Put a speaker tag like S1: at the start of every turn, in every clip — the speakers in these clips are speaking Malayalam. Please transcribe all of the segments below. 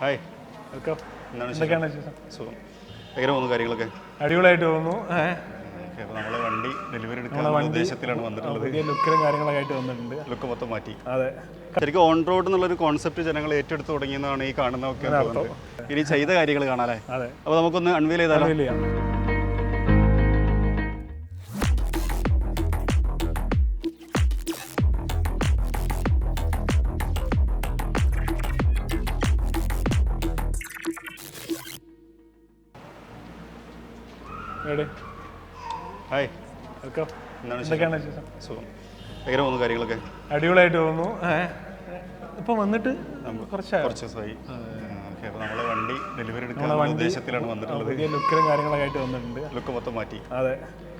S1: ഹായ്.
S2: വെൽക്കം.
S1: എന്താണ്
S2: എന്തൊക്കെയാണ് വിശേഷം?
S1: സുഖം. എങ്ങനെ പോകുന്നു കാര്യങ്ങളൊക്കെ?
S2: അടിപൊളിയായിട്ട്
S1: ഓക്കെ വണ്ടി ഡെലിവറി എടുക്കാനുള്ള ഉദ്ദേശത്തിലാണ് വന്നിട്ടുള്ളത്.
S2: പുതിയ ലുക്കിലും കാര്യങ്ങളൊക്കെ ആയിട്ട് വന്നിട്ടുണ്ട്.
S1: ലുക്ക് മൊത്തം മാറ്റി.
S2: അതെ.
S1: ശരിക്കും ഓൺ റോഡ് എന്നുള്ളൊരു കോൺസെപ്റ്റ് ജനങ്ങൾ ഏറ്റെടുത്ത് തുടങ്ങിയെന്നാണ് ഈ കാണുന്നതൊക്കെ തോന്നുന്നത്. ഇനി ചെയ്ത കാര്യങ്ങൾ കാണാല്ലേ
S2: അപ്പൊ
S1: അപ്പോൾ നമുക്കൊന്ന് അൺവീൽ ചെയ്താലോ? എന്താണ്
S2: എന്തൊക്കെയാണ് വിശേഷം?
S1: സുഖം. എങ്ങനെ പോകുന്നു കാര്യങ്ങളൊക്കെ?
S2: അടിപൊളിയായിട്ട് തോന്നുന്നു ഏ, ഇപ്പൊ വന്നിട്ട് കുറച്ച്
S1: കുറച്ച് ദിവസമായി. നമ്മളെ വണ്ടി ഡെലിവറി എടുക്കാനുള്ള ഉദ്ദേശത്തിലാണ് വന്നിട്ടുള്ളത്.
S2: പുതിയ ലുക്കിലും കാര്യങ്ങളൊക്കെ ആയിട്ട് വന്നിട്ടുണ്ട്.
S1: ലുക്ക് മൊത്തം മാറ്റി.
S2: അതെ.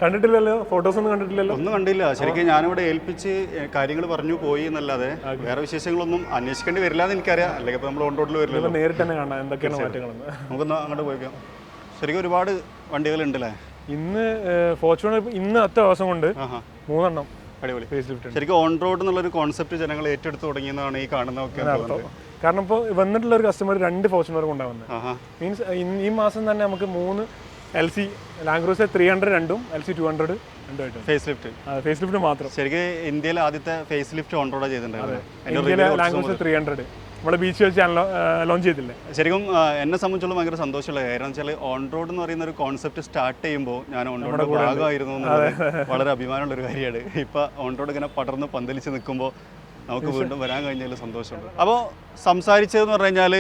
S2: കണ്ടിട്ടില്ലല്ലോ? ഫോട്ടോസ് ഒന്നും കണ്ടിട്ടില്ലല്ലോ?
S1: ഒന്നും കണ്ടില്ല. ശരിക്കും ഞാനിവിടെ ഏൽപ്പിച്ച് കാര്യങ്ങൾ പറഞ്ഞു പോയി എന്നല്ലാതെ വേറെ വിശേഷങ്ങളൊന്നും അന്വേഷിക്കേണ്ടി വരില്ല എന്ന് എനിക്കറിയാം അല്ലെങ്കിൽ നമ്മൾ ഓൺ റോഡിൽ വരില്ലല്ലോ
S2: നേരിട്ട് തന്നെ കാണാം. എന്തൊക്കെയാണ് മാറ്റങ്ങളെന്ന്.
S1: നമുക്കൊന്ന് അങ്ങോട്ട് പോയിക്കാം ശരിക്കും ഒരുപാട് വണ്ടികളുണ്ടല്ലേ?
S2: ഇന്ന് ഫോർച്യൂണർ ഇന്ന് അത്ര ദിവസം കൊണ്ട് മൂന്നെണ്ണം
S1: അടിപൊളി. ശരിക്കും ഓൺ റോഡ് എന്നുള്ള ഒരു കോൺസെപ്റ്റ് ജനങ്ങൾ ഏറ്റെടുത്ത് തുടങ്ങിയെന്നാണ് ഈ കാണുന്നതൊക്കെ തോന്നുന്നത്.
S2: കാരണം ഇപ്പോൾ വന്നിട്ടുള്ള ഒരു കസ്റ്റമർ രണ്ട് ഫോർച്യൂണർ കൊണ്ടാണ് വന്നത് മീൻസ് ഈ മാസം തന്നെ നമുക്ക് മൂന്ന് L C Land Cruiser three hundred രണ്ടും എൽ സി ടു ഹൺഡ്രഡ് രണ്ടുമായിട്ട്
S1: ഫേസ് ലിഫ്റ്റ്
S2: ഫേസ് ലിഫ്റ്റ് മാത്രം.
S1: ശരിക്കും ഇന്ത്യയിൽ ആദ്യത്തെ ഫേസ് ലിഫ്റ്റ് ഓൺ റോഡ് ചെയ്തിട്ടുണ്ടായിരുന്നു
S2: ലാംഗ്രോസ് ത്രീ ഹൺഡ്രഡ് നമ്മളെ ബീച്ച് വെച്ച് ലോഞ്ച് ചെയ്തില്ലേ?
S1: ശരിക്കും എന്നെ സംബന്ധിച്ചുള്ള ഭയങ്കര സന്തോഷമുള്ള കാര്യം. എന്ന് വെച്ചാൽ ഓൺ റോഡ് എന്ന് പറയുന്ന ഒരു കോൺസെപ്റ്റ് സ്റ്റാർട്ട് ചെയ്യുമ്പോൾ ഞാൻ ഓൺ റോഡ് ഭാഗമായിരുന്നു വളരെ അഭിമാനമുള്ള ഒരു കാര്യമാണ്. ഇപ്പൊ ഓൺ റോഡ് ഇങ്ങനെ പടർന്ന് പന്തലിച്ച് നിൽക്കുമ്പോൾ നമുക്ക് വീണ്ടും വരാൻ കഴിഞ്ഞതിൽ സന്തോഷമുണ്ട്. അപ്പോൾ സംസാരിച്ചതെന്ന് പറഞ്ഞു കഴിഞ്ഞാൽ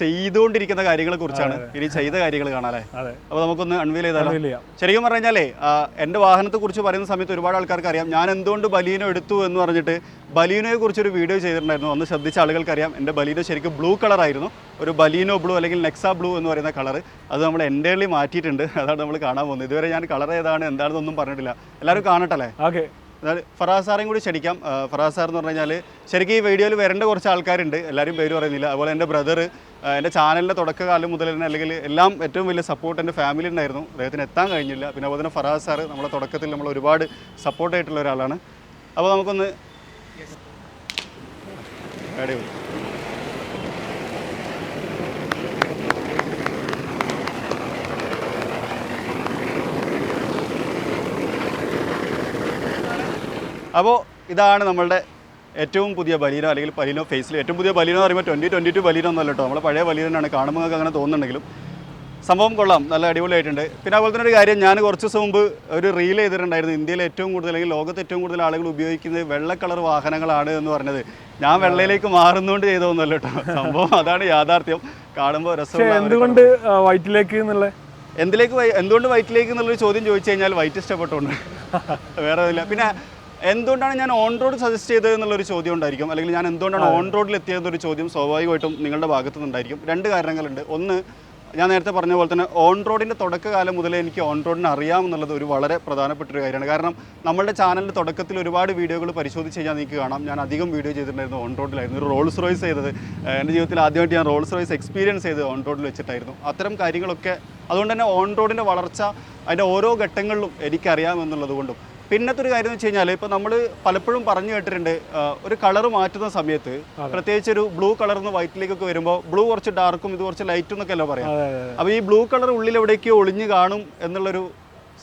S1: ചെയ്തുകൊണ്ടിരിക്കുന്ന കാര്യങ്ങളെ കുറിച്ചാണ്. ഇനി ചെയ്ത കാര്യങ്ങൾ കാണാല്ലേ?
S2: അപ്പൊ
S1: അപ്പോൾ നമുക്കൊന്ന് അൺവീൽ ചെയ്താലോ?
S2: ചെയ്യാം.
S1: ശരിക്കും പറഞ്ഞു കഴിഞ്ഞാലേ എന്റെ വാഹനത്തെ കുറിച്ച് പറയുന്ന സമയത്ത് ഒരുപാട് ആൾക്കാർക്ക് അറിയാം ഞാൻ എന്തുകൊണ്ട് ബലീനോ എടുത്തു എന്ന് പറഞ്ഞിട്ട് ബലീനോയെ കുറിച്ചൊരു വീഡിയോ ചെയ്തിട്ടുണ്ടായിരുന്നു. അന്ന് ശ്രദ്ധിച്ച ആളുകൾക്കറിയാം എന്റെ ബലീനോ ശരിക്കും ബ്ലൂ കളറായിരുന്നു. ഒരു ബലീനോ ബ്ലൂ അല്ലെങ്കിൽ നെക്സ ബ്ലൂ എന്ന് പറയുന്ന കളർ അത് നമ്മൾ എന്റെ മാറ്റിയിട്ടുണ്ട്. അതാണ് നമ്മൾ കാണാൻ പോകുന്നത്. ഇതുവരെ ഞാൻ കളർ ഏതാണ് എന്താണെന്നൊന്നും പറഞ്ഞിട്ടില്ല. എല്ലാവരും കാണട്ടല്ലേ
S2: ഓക്കെ
S1: അതായത് ഫറാസ് സാറേയും കൂടി ക്ഷണിക്കാം. ഫറാസ് സാർ എന്ന് പറഞ്ഞു കഴിഞ്ഞാൽ ശരിക്കും ഈ വീഡിയോയിൽ വരേണ്ട കുറച്ച് ആൾക്കാരുണ്ട്. എല്ലാവരും പേര് പറയുന്നില്ല. അതുപോലെ എന്റെ ബ്രദർ എന്റെ ചാനലിന്റെ തുടക്കകാലം മുതൽ തന്നെ അല്ലെങ്കിൽ എല്ലാം ഏറ്റവും വലിയ സപ്പോർട്ട് എന്റെ ഫാമിലി ഉണ്ടായിരുന്നു. അദ്ദേഹത്തിന് എത്താൻ കഴിഞ്ഞില്ല. പിന്നെ അതുപോലെ തന്നെ ഫറാസ് സാറ് നമ്മളെ തുടക്കത്തിൽ നമ്മൾ ഒരുപാട് സപ്പോർട്ടായിട്ടുള്ള ഒരാളാണ്. അപ്പോൾ നമുക്കൊന്ന് അടിപൊളി. അപ്പോൾ ഇതാണ് നമ്മളുടെ ഏറ്റവും പുതിയ ബലീനോ അല്ലെങ്കിൽ ബലീനോ ഫേസിൽ ഏറ്റവും പുതിയ ബലീനോ എന്ന് പറയുമ്പോൾ ട്വന്റി ട്വന്റി ടു ബലീനോ എന്നല്ല കേട്ടോ. നമ്മൾ പഴയ ബലീനാണ് കാണുമ്പോൾ നിങ്ങൾക്ക് അങ്ങനെ തോന്നുന്നുണ്ടെങ്കിലും സംഭവം കൊള്ളാം. നല്ല അടിപൊളിയായിട്ടുണ്ട്. പിന്നെ അതുപോലെ തന്നെ ഒരു കാര്യം ഞാൻ കുറച്ച് ദിവസം മുമ്പ് ഒരു റീൽ ചെയ്തിട്ടുണ്ടായിരുന്നു. ഇന്ത്യയിൽ ഏറ്റവും കൂടുതൽ അല്ലെങ്കിൽ ലോകത്ത് ഏറ്റവും കൂടുതൽ ആളുകൾ ഉപയോഗിക്കുന്നത് വെള്ള കളർ വാഹനങ്ങളാണ് എന്ന് പറഞ്ഞത്. ഞാൻ വെള്ളയിലേക്ക് മാറുന്നുകൊണ്ട് ചെയ്തതൊന്നുമല്ല കേട്ടോ. സംഭവം അതാണ് യാഥാർത്ഥ്യം. കാണുമ്പോൾ രസം
S2: എന്തുകൊണ്ട് വൈറ്റിലേക്ക് എന്നുള്ള?
S1: എന്തിലേക്ക് എന്തുകൊണ്ട് വൈറ്റിലേക്ക് എന്നുള്ളൊരു ചോദ്യം ചോദിച്ചു കഴിഞ്ഞാൽ വൈറ്റ് ഇഷ്ടപ്പെട്ടുകൊണ്ട്. വേറെ ഇല്ല പിന്നെ എന്തുകൊണ്ടാണ് ഞാൻ ഓൺ റോഡ് സജസ്റ്റ് ചെയ്തത് എന്നുള്ളൊരു ചോദ്യം ഉണ്ടായിരിക്കും. അല്ലെങ്കിൽ ഞാൻ എന്തുകൊണ്ടാണ് ഓൺ റോഡിൽ എത്തിയതെന്നൊരു ചോദ്യം സ്വാഭാവികമായിട്ടും നിങ്ങളുടെ ഭാഗത്തു നിന്നുണ്ടായിരിക്കും രണ്ട് കാരണങ്ങളുണ്ട്. ഒന്ന് ഞാൻ നേരത്തെ പറഞ്ഞ പോലെ തന്നെ ഓൺ റോഡിന്റെ തുടക്കകാലം മുതലേ എനിക്ക് ഓൺ റോഡിനെ അറിയാമെന്നുള്ളത് ഒരു വളരെ പ്രധാനപ്പെട്ട ഒരു കാര്യമാണ്. കാരണം നമ്മുടെ ചാനലിന്റെ തുടക്കത്തിൽ ഒരുപാട് വീഡിയോകൾ പരിശോധിച്ച് കഴിഞ്ഞാൽ നിങ്ങൾക്ക് കാണാം. ഞാൻ അധികം വീഡിയോ ചെയ്തിട്ടുണ്ടായിരുന്നു ഓൺ റോഡിലായിരുന്നു ഒരു റോൾസ് റോയ്സ് ചെയ്തത് എന്റെ ജീവിതത്തിൽ ആദ്യമായിട്ട് ഞാൻ റോൾസ് റോയ്സ് എക്സ്പീരിയൻസ് ചെയ്തത് ഓൺ റോഡിൽ വെച്ചിട്ടായിരുന്നു. അത്തരം കാര്യങ്ങളൊക്കെ അതുകൊണ്ട് തന്നെ ഓൺ റോഡിന്റെ വളർച്ച അതിന്റെ ഓരോ ഘട്ടങ്ങളിലും എനിക്കറിയാമെന്നുള്ളത് കൊണ്ടും. പിന്നത്തെ ഒരു കാര്യം എന്ന് വെച്ച് കഴിഞ്ഞാൽ ഇപ്പോൾ നമ്മൾ പലപ്പോഴും പറഞ്ഞു കേട്ടിട്ടുണ്ട് ഒരു കളർ മാറ്റുന്ന സമയത്ത് പ്രത്യേകിച്ച് ഒരു ബ്ലൂ കളർ നിന്ന് വൈറ്റിലേക്കൊക്കെ വരുമ്പോൾ ബ്ലൂ കുറച്ച് ഡാർക്കും ഇത് കുറച്ച് ലൈറ്റും എന്നൊക്കെ അല്ലേ പറയാം അപ്പോൾ ഈ ബ്ലൂ കളർ ഉള്ളിൽ എവിടേക്കോ ഒളിഞ്ഞു കാണും എന്നുള്ളൊരു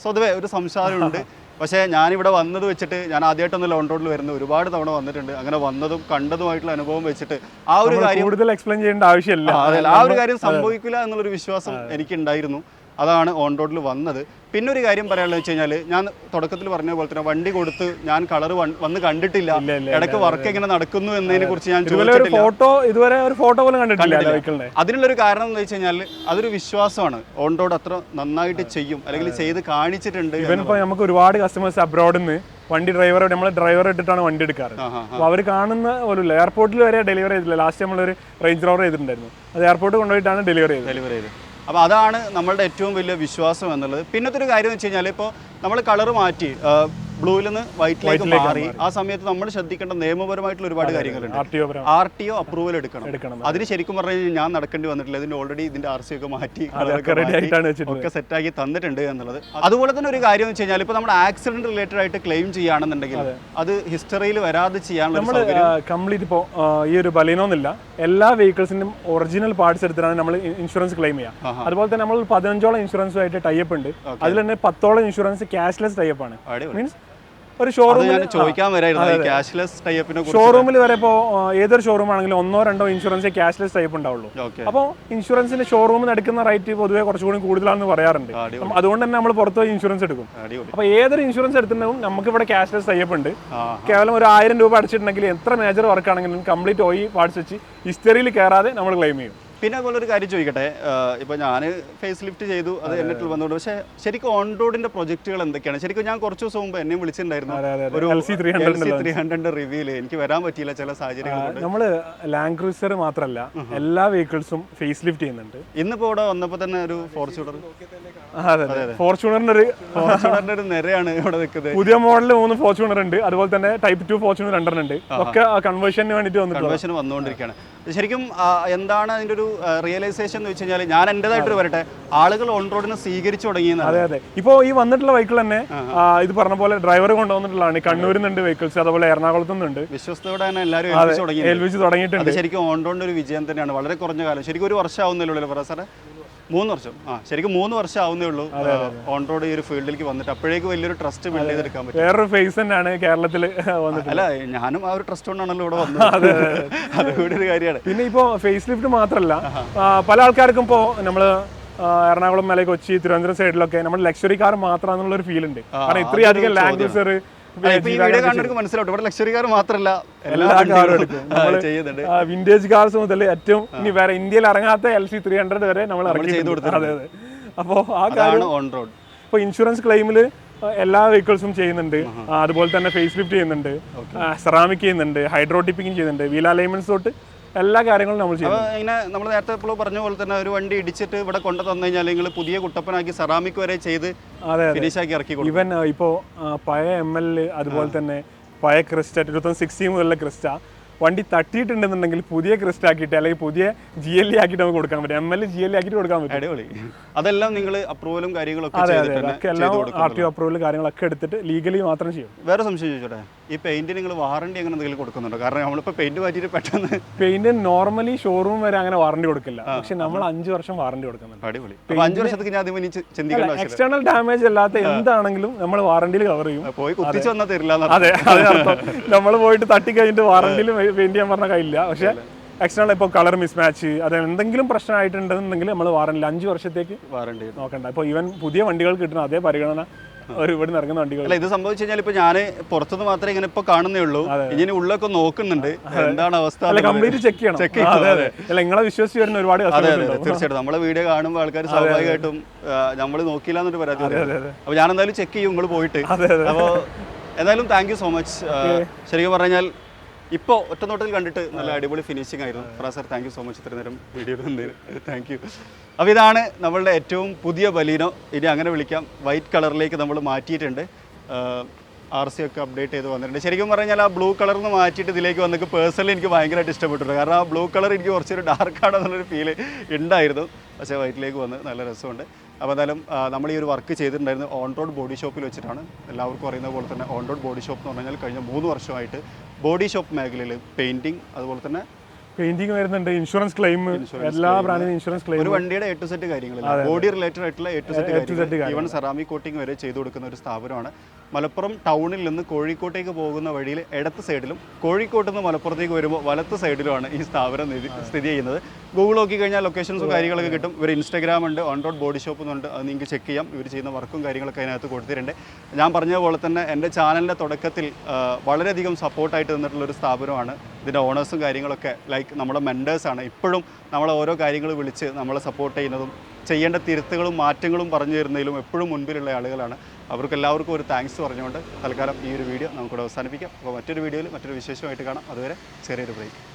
S1: സ്വതവേ ഒരു സംശയമുണ്ട്. പക്ഷേ ഞാനിവിടെ വന്നത് വെച്ചിട്ട് ഞാൻ ആദ്യമായിട്ടൊന്നും ലോൺ റോഡിൽ വരുന്ന ഒരുപാട് തവണ വന്നിട്ടുണ്ട്. അങ്ങനെ വന്നതും കണ്ടതുമായിട്ടുള്ള അനുഭവം വെച്ചിട്ട് ആ ഒരു കാര്യം
S2: കൂടുതൽ എക്സ്പ്ലെയിൻ ചെയ്യേണ്ട ആവശ്യമില്ല.
S1: ആ, ആ ഒരു കാര്യം സംഭവിക്കില്ല എന്നുള്ളൊരു വിശ്വാസം എനിക്കുണ്ടായിരുന്നു. അതാണ് ഓൺ റോഡിൽ വന്നത്. പിന്നെ ഒരു കാര്യം പറയാനുള്ളത് വെച്ച് കഴിഞ്ഞാൽ ഞാൻ തുടക്കത്തിൽ പറഞ്ഞ പോലെ തന്നെ വണ്ടി കൊടുത്ത് ഞാൻ കളർ വന്ന് കണ്ടിട്ടില്ല. ഇടയ്ക്ക് വർക്ക് എങ്ങനെ നടക്കുന്നു എന്നതിനെ കുറിച്ച് ഞാൻ
S2: ഫോട്ടോ ഇതുവരെ ഒരു ഫോട്ടോ പോലും കണ്ടിട്ടില്ല അതിനുള്ള
S1: അതിനുള്ളൊരു കാരണം എന്ന് വെച്ച് കഴിഞ്ഞാൽ അതൊരു വിശ്വാസമാണ്. ഓൺ റോഡ് അത്ര നന്നായിട്ട് ചെയ്യും. അല്ലെങ്കിൽ ചെയ്ത് കാണിച്ചിട്ടുണ്ട്
S2: നമുക്ക് ഒരുപാട് കസ്റ്റമേഴ്സ് അബ്രോഡ് നിന്ന് വണ്ടി ഡ്രൈവർ നമ്മൾ ഡ്രൈവർ ഇട്ടിട്ടാണ് വണ്ടി എടുക്കാറ്. അപ്പോൾ അവർ കാണുന്ന പോലുമില്ല. എയർപോർട്ടിൽ വരെ ഡെലിവറി ചെയ്തില്ല ലാസ്റ്റ് നമ്മളൊരു റേഞ്ച് റോവർ ചെയ്തിട്ടുണ്ടായിരുന്നു. അത് എയർപോർട്ട് കൊണ്ടുപോയിട്ടാണ് ഡെലിവറി ചെയ്തത്.
S1: ഡെലിവറി ചെയ്ത് അപ്പോൾ അതാണ് നമ്മളുടെ ഏറ്റവും വലിയ വിശ്വാസം എന്നുള്ളത്. പിന്നത്തെ ഒരു കാര്യം എന്ന് വെച്ച് കഴിഞ്ഞാൽ ഇപ്പോൾ നമ്മൾ കളർ മാറ്റി ബ്ലൂവിൽ നിന്ന് വൈറ്റിലേക്ക് മാറി ആ സമയത്ത് നമ്മൾ ശ്രദ്ധിക്കേണ്ട നിയമപരമായിട്ടുള്ള ഒരുപാട് കാര്യങ്ങളുണ്ട്.
S2: ആർ ടി ഒ
S1: അപ്രൂവൽ എടുക്കണം. അതിന് ശരിക്കും പറഞ്ഞു കഴിഞ്ഞാൽ ഞാൻ നടക്കേണ്ടി വന്നിട്ടില്ല. ഇതിന്റെ ഓൾറെഡി ഇതിന്റെ ആർ സി ഒക്കെ മാറ്റി ഒക്കെ സെറ്റാക്കി തന്നിട്ടുണ്ട് എന്നുള്ളത്. അതുപോലെ തന്നെ ഒരു കാര്യം എന്ന് വെച്ച് കഴിഞ്ഞാൽ ഇപ്പോൾ നമ്മുടെ ആക്സിഡന്റ് റിലേറ്റഡ് ആയിട്ട് ക്ലെയിം ചെയ്യുകയാണെന്നുണ്ടെങ്കിൽ അത്. ഹിസ്റ്ററിയിൽ വരാതെ ചെയ്യാനുള്ള
S2: കംപ്ലീറ്റ് ഇപ്പോൾ ഈ ഒരു ബലീനോ എന്നില്ല എല്ലാ വെഹിക്കിൾസിന്റെ ഒറിജിനൽ പാർട്സ് എടുത്തിട്ടാണ് നമ്മൾ ഇൻഷുറൻസ് ക്ലെയിം ചെയ്യുക അതുപോലെ തന്നെ നമ്മൾ പതിനഞ്ചോളം ഇൻഷുറൻസുമായിട്ട് ടൈപ്പ് ഉണ്ട്. അതിൽ തന്നെ പത്തോളം ഇൻഷുറൻസ് ക്യാഷ്ലെസ് ടൈപ്പ് ആണ്. മീൻസ് ഒരു ഷോറൂമിൽ
S1: ഞാൻ ചോദിക്കാൻ വരായിരുന്നു. ക്യാഷ്ലെസ് ടൈപ്പിനെ
S2: ഷോറൂമിൽ വരെ ഇപ്പോൾ ഏതൊരു ഷോറൂം ആണെങ്കിലും ഒന്നോ രണ്ടോ ഇൻഷുറൻസ് ക്യാഷ്ലെസ് ടൈപ്പ് ഉണ്ടാവുള്ളൂ. അപ്പോൾ ഇൻഷുറൻസിന്റെ ഷോറൂമിൽ നിന്ന് എടുക്കുന്ന റേറ്റ് പൊതുവെ കുറച്ചുകൂടി കൂടുതലാണെന്ന് പറയാറുണ്ട്. അതുകൊണ്ട് തന്നെ നമ്മൾ പുറത്ത് പോയി ഇൻഷുറൻസ് എടുക്കും.
S1: അപ്പൊ
S2: അപ്പോൾ ഏതൊരു ഇൻഷുറൻസ് എടുത്തിട്ടുണ്ടെങ്കിലും നമുക്ക് ഇവിടെ ക്യാഷ്ലെസ് ടൈപ്പ് ഉണ്ട് കേവലം ഒരു ആയിരം രൂപ അടിച്ചിട്ടുണ്ടെങ്കിൽ എത്ര മേജർ വർക്ക് ആണെങ്കിലും കംപ്ലീറ്റ് ഓയി പാർട്സ് വെച്ച് ഹിസ്റ്ററിയിൽ കയറാതെ നമ്മൾ ക്ലെയിം ചെയ്യും.
S1: പിന്നെ അതുപോലെ ഒരു കാര്യം ചോദിക്കട്ടെ ഇപ്പോൾ ഇപ്പൊ ഞാൻ ഫേസ് ലിഫ്റ്റ് ചെയ്തു അത് എന്നിട്ട് വന്നുകൊണ്ട് പക്ഷേ ശരിക്കും ഓൺ റോഡിന്റെ പ്രൊജക്റ്റുകൾ എന്തൊക്കെയാണ്? ശരിക്കും ഞാൻ കുറച്ച് ദിവസം മുമ്പ് എന്നെ വിളിച്ചിട്ടുണ്ടായിരുന്നു. ഒരു
S2: LC 300
S1: ത്രീ ഹൺഡ്രഡ് റിവ്യൂൽ എനിക്ക് വരാൻ പറ്റിയില്ല ചില സാഹചര്യങ്ങൾ
S2: നമ്മൾ ലാൻഡ് ക്രൂസർ മാത്രമല്ല എല്ലാ വെഹിക്കിൾസും ഫേസ് ലിഫ്റ്റ് ചെയ്യുന്നുണ്ട്.
S1: ഇന്നിപ്പോ ഇവിടെ വന്നപ്പോൾ തന്നെ ഒരു ഫോർച്യൂണർ
S2: ഫോർച്യൂണറിന്റെ ഒരു
S1: ഫോർച്യൂണറിന്റെ ഒരു നിരയാണ് ഇവിടെ നിൽക്കുന്നത്.
S2: പുതിയ മോഡൽ മൂന്ന് ഫോർച്യൂണർ ഉണ്ട്. അതുപോലെ തന്നെ ടൈപ്പ് ടു ഫോർച്യൂണർ രണ്ടെണ്ണം ഉണ്ട്. ഒക്കെ കൺവേർഷന് വേണ്ടിട്ട് വന്നിട്ടുണ്ട്
S1: കൺവേർഷൻ വന്നുകൊണ്ടിരിക്കുകയാണ്. ശരിക്കും എന്താണ് അതിന്റെ ഒരു റിയലൈസേഷൻ എന്ന് വെച്ച് കഴിഞ്ഞാൽ ഞാൻ എന്റെതായിട്ട് വരട്ടെ ആളുകൾ ഓൺ റോഡിനെ സ്വീകരിച്ചു തുടങ്ങി
S2: അതെ അതെ. ഇപ്പോ ഈ വന്നിട്ടുള്ള വെഹിക്കിൾ തന്നെ ഇത് പറഞ്ഞ പോലെ ഡ്രൈവർ കൊണ്ടുവന്നിട്ടുള്ളതാണ്. കണ്ണൂരിൽ നിന്നുണ്ട് വെഹിക്കിൾസ് അതുപോലെ എറണാകുളത്തു നിന്നുണ്ട്
S1: വിശ്വസ്തയോടെ തന്നെ എല്ലാവരും ഏൽപ്പിച്ചു തുടങ്ങി
S2: ഏൽപ്പിച്ച് തുടങ്ങിയിട്ടുണ്ട്.
S1: ശരിക്കും ഓൺ റോഡിന്റെ ഒരു വിജയം തന്നെയാണ്. വളരെ കുറഞ്ഞ കാലം. ശരിക്കും ഒരു വർഷം ആവുന്നില്ലല്ലോ സാറേ? മൂന്ന് വർഷം. ആ ശരിക്കും മൂന്ന് വർഷം ആവുന്നേ ഉള്ളൂ ഓൺ റോഡ് ഈ ഒരു ഫീൽഡിലേക്ക് വന്നിട്ട്. അപ്പോഴേക്ക് വലിയൊരു ട്രസ്റ്റ് ബിൽഡ് ചെയ്തെടുക്കാൻ പറ്റും.
S2: വേറൊരു ഫേസ് തന്നെയാണ് കേരളത്തിൽ
S1: അല്ല ഞാനും ആ ഒരു ട്രസ്റ്റ് കൊണ്ടാണല്ലോ ഇവിടെ വന്നത്. അതുകൂടി ഒരു കാര്യമാണ്.
S2: പിന്നെ ഇപ്പോൾ ഫേസ് ലിഫ്റ്റ് മാത്രമല്ല പല ആൾക്കാർക്കും ഇപ്പോൾ നമ്മൾ എറണാകുളം മല കൊച്ചി തിരുവനന്തപുരം സൈഡിലൊക്കെ നമ്മൾ ലക്ഷറി കാർ മാത്രമാണെന്നുള്ള ഒരു ഫീൽ ഉണ്ട്. കാരണം ഇത്രയധികം അധികം
S1: മനസ്സിലാവും. ഇവിടെ ലക്ഷറി കാർ മാത്രമല്ല എല്ലാ
S2: കാറും എടുക്കും. വിന്റേജ് കാർസ് മുതൽ ഏറ്റവും ഇനി വേറെ ഇന്ത്യയിൽ ഇറങ്ങാത്ത എൽ സി ത്രീ ഹൺഡ്രഡ് വരെ നമ്മൾ അതെ അതെ. അപ്പോൾ ആ കാര്യം
S1: ഓൺ റോഡ്
S2: ഇപ്പോൾ ഇൻഷുറൻസ് ക്ലെയിമിൽ എല്ലാ വെഹിക്കിൾസും ചെയ്യുന്നുണ്ട്. അതുപോലെ തന്നെ ഫേസ് ലിഫ്റ്റ് ചെയ്യുന്നുണ്ട് സെറാമിക് ചെയ്യുന്നുണ്ട്. ഹൈഡ്രോട്ടിപ്പിക്കും ചെയ്യുന്നുണ്ട്. വീൽ അലൈൻമെന്റ്സ് തൊട്ട് എല്ലാ കാര്യങ്ങളും നമ്മൾ ചെയ്യും
S1: ഇങ്ങനെ നമ്മൾ നേരത്തെ ഇപ്പോൾ പറഞ്ഞ പോലെ തന്നെ ഒരു വണ്ടി ഇടിച്ചിട്ട് ഇവിടെ കൊണ്ടു തന്നു കഴിഞ്ഞാൽ നിങ്ങൾ പുതിയ കുട്ടപ്പനാക്കി സെറാമിക് വരെ ചെയ്ത്
S2: അതെ
S1: ഫിനിഷ് ആക്കി ഇറക്കി
S2: ഇവൻ ഇപ്പോൾ പഴയ എം എൽ അതുപോലെ തന്നെ പഴയ ക്രിസ്റ്റ ടു തൗസൻഡ് സിക്സ്റ്റീൻ മുതലുള്ള ക്രിസ്റ്റ വണ്ടി തട്ടിയിട്ടുണ്ടെന്നുണ്ടെങ്കിൽ പുതിയ ക്രിസ്റ്റ ആക്കിയിട്ട് അല്ലെങ്കിൽ പുതിയ ജി എൽ ഇ ആക്കിയിട്ട് നമുക്ക് കൊടുക്കാൻ പറ്റും. M L G L E ആക്കിയിട്ട് കൊടുക്കാൻ പറ്റും.
S1: അടിപൊളി. അതെല്ലാം നിങ്ങൾ അപ്രൂവലും കാര്യങ്ങളൊക്കെ
S2: അതെ അതെ എല്ലാം ആർ ടി ഒ അപ്രൂവൽ കാര്യങ്ങളൊക്കെ എടുത്തിട്ട് ലീഗലി മാത്രം ചെയ്യും.
S1: വേറെ സംശയം ചോദിച്ചോട്ടെ? ഈ പെയിന്റ് നിങ്ങൾ വാറണ്ടി അങ്ങനെ എന്തെങ്കിലും കൊടുക്കുന്നുണ്ടോ? കാരണം നമ്മളിപ്പോൾ പെയിന്റ് മാറ്റിയിട്ട് പെട്ടെന്ന്
S2: പെയിന്റ് നോർമലി ഷോറൂം വരെ അങ്ങനെ വാറണ്ടി കൊടുക്കില്ല. പക്ഷെ നമ്മൾ അഞ്ച് വർഷം വാറണ്ടി കൊടുക്കുന്നുണ്ട്.
S1: അടിപൊളി. അഞ്ച് വർഷത്തേക്ക് ഞാൻ അതിന്
S2: എക്സ്റ്റേണൽ ഡാമേജ് അല്ലാത്ത എന്താണെങ്കിലും നമ്മൾ വാറണ്ടിയിൽ കവർ ചെയ്യും.
S1: പോയി കുത്തിച്ച് വന്നാൽ തരില്ല
S2: അതെ നമ്മൾ പോയിട്ട് തട്ടി കഴിഞ്ഞിട്ട് വാറണ്ടിയിൽ പെയിന്റ് ചെയ്യാൻ പറഞ്ഞ കയ്യില്ല പക്ഷെ എക്സ്റ്റേണൽ ഇപ്പോൾ കളർ മിസ്മാച്ച് അത് എന്തെങ്കിലും പ്രശ്നമായിട്ടുണ്ടെന്നുണ്ടെങ്കിൽ നമ്മൾ വാറണ്ടി അഞ്ച് വർഷത്തേക്ക്
S1: വാറണ്ടി
S2: നോക്കണ്ട. ഇപ്പോൾ ഈവൻ പുതിയ വണ്ടികൾ കിട്ടുന്ന അതേ പരിഗണന ഒരു ഇവിടെ നിന്ന് ഇറങ്ങുന്ന വണ്ടികൾ
S1: അല്ല ഇത് സംഭവിച്ചു കഴിഞ്ഞാൽ ഇപ്പൊ ഞാൻ പുറത്തുനിന്ന് മാത്രമേ ഇങ്ങനെ ഇപ്പൊ കാണുന്നേ ഉള്ളൂ. ഇനി ഉള്ളൊക്കെ നോക്കുന്നുണ്ട്. എന്താണ് അവസ്ഥ
S2: അല്ല കംപ്ലീറ്റ് ചെക്ക് ചെയ്യണം. ചെക്ക് അല്ല നിങ്ങളെ വിശ്വസിച്ച് വരുന്ന ഒരുപാട്
S1: അതെ. തീർച്ചയായിട്ടും. നമ്മളെ വീഡിയോ കാണുമ്പോൾ ആൾക്കാർ സ്വാഭാവികമായിട്ടും നമ്മൾ നോക്കിയില്ല എന്നൊരു പരാതി. അപ്പൊ ഞാൻ എന്തായാലും ചെക്ക് ചെയ്യും നിങ്ങൾ പോയിട്ട്. അപ്പോൾ എന്തായാലും താങ്ക് യു സോ മച്ച് ശരിക്കും പറഞ്ഞാൽ ഇപ്പോൾ ഒറ്റ നോട്ടത്തിൽ കണ്ടിട്ട് നല്ല അടിപൊളി ഫിനിഷിംഗ് ആയിരുന്നു. ഫറാസർ താങ്ക് യു സോ മച്ച് ഇത്ര നേരം വീഡിയോ തന്നതിന് താങ്ക് യു അപ്പോൾ ഇതാണ് നമ്മളുടെ ഏറ്റവും പുതിയ ബലീനോ. ഇനി അങ്ങനെ വിളിക്കാം. വൈറ്റ് കളറിലേക്ക് നമ്മൾ മാറ്റിയിട്ടുണ്ട്. ആർ സി ഒക്കെ അപ്ഡേറ്റ് ചെയ്ത് വന്നിട്ടുണ്ട്. ശരിക്കും പറഞ്ഞാൽ ആ ബ്ലൂ കളർ നിന്ന് മാറ്റിയിട്ട് ഇതിലേക്ക് വന്നിട്ട് പേഴ്സണലി എനിക്ക് ഭയങ്കരമായിട്ട് ഇഷ്ടപ്പെട്ടിട്ടുണ്ട്. കാരണം ആ ബ്ലൂ കളർ എനിക്ക് കുറച്ചൊരു ഡാർക്കാണെന്നുള്ളൊരു ഫീൽ ഉണ്ടായിരുന്നു. പക്ഷേ വൈറ്റിലേക്ക് വന്ന് നല്ല രസമുണ്ട്. അപ്പോൾ എന്തായാലും നമ്മൾ ഈ ഒരു വർക്ക് ചെയ്തിട്ടുണ്ടായിരുന്നു ഓൺ റോഡ് ബോഡി ഷോപ്പിൽ വെച്ചിട്ടാണ്. എല്ലാവർക്കും അറിയുന്ന പോലെ തന്നെ ഓൺ റോഡ് ബോഡി ഷോപ്പ് എന്ന് പറഞ്ഞാൽ കഴിഞ്ഞ മൂന്ന് വർഷമായിട്ട് ബോഡി ഷോപ്പ് മേഖലയിൽ പെയിന്റിങ് അതുപോലെ തന്നെ
S2: പെയിന്റിംഗ് വരുന്നുണ്ട് ഇൻഷുറൻസ് ക്ലെയിം എല്ലാ ബ്രാൻഡിനും ഇൻഷുറൻസ് ക്ലെയിം
S1: ഒരു വണ്ടിയുടെ എ ടു സെറ്റ് കാര്യങ്ങളില്ല. ബോഡി റിലേറ്റഡ് ആയിട്ടുള്ള എ ടു സെറ്റ് കാര്യങ്ങൾ. ഈവൻ സെറാമിക് കോട്ടിംഗ് വരെ ചെയ്തു കൊടുക്കുന്ന ഒരു സ്ഥാപനമാണ്. മലപ്പുറം ടൗണിൽ നിന്ന് കോഴിക്കോട്ടേക്ക് പോകുന്ന വഴിയിൽ ഇടത്ത് സൈഡിലും കോഴിക്കോട്ട് നിന്ന് മലപ്പുറത്തേക്ക് വരുമ്പോൾ വലത്ത് സൈഡിലുമാണ് ഈ സ്ഥാപനം സ്ഥിതി ചെയ്യുന്നത്. ഗൂഗിൾ നോക്കി കഴിഞ്ഞാൽ ലൊക്കേഷൻസും കാര്യങ്ങളൊക്കെ കിട്ടും. ഇവർ ഇൻസ്റ്റാഗ്രാം ഉണ്ട് ഓൺ റോഡ് ബോഡി ഷോപ്പ് എന്നുണ്ട്. അത് നിങ്ങൾക്ക് ചെക്ക് ചെയ്യാം. ഇവർ ചെയ്യുന്ന വർക്കും കാര്യങ്ങളൊക്കെ അതിനകത്ത് കൊടുത്തിട്ടുണ്ട്. ഞാൻ പറഞ്ഞതുപോലെ പോലെ തന്നെ എന്റെ ചാനലിന്റെ തുടക്കത്തിൽ വളരെയധികം സപ്പോർട്ടായിട്ട് തന്നിട്ടുള്ളൊരു സ്ഥാപനമാണ്. ഇതിന്റെ ഓണേഴ്സും കാര്യങ്ങളൊക്കെ ലൈക്ക് നമ്മുടെ മെന്റേഴ്സാണ് ഇപ്പോഴും നമ്മളെ ഓരോ കാര്യങ്ങൾ വിളിച്ച് നമ്മളെ സപ്പോർട്ട് ചെയ്യുന്നതും ചെയ്യേണ്ട തിരുത്തുകളും മാറ്റങ്ങളും പറഞ്ഞു തരുന്നതിലും എപ്പോഴും മുൻപിലുള്ള ആളുകളാണ്. അവർക്ക് എല്ലാവർക്കും ഒരു താങ്ക്സ് പറഞ്ഞുകൊണ്ട് തൽക്കാലം ഈ ഒരു വീഡിയോ നമുക്കിവിടെ അവസാനിപ്പിക്കാം. അപ്പോൾ മറ്റൊരു വീഡിയോയിൽ മറ്റൊരു വിശേഷമായിട്ട് കാണാം. അതുവരെ ചെറിയൊരു ബ്രേക്ക്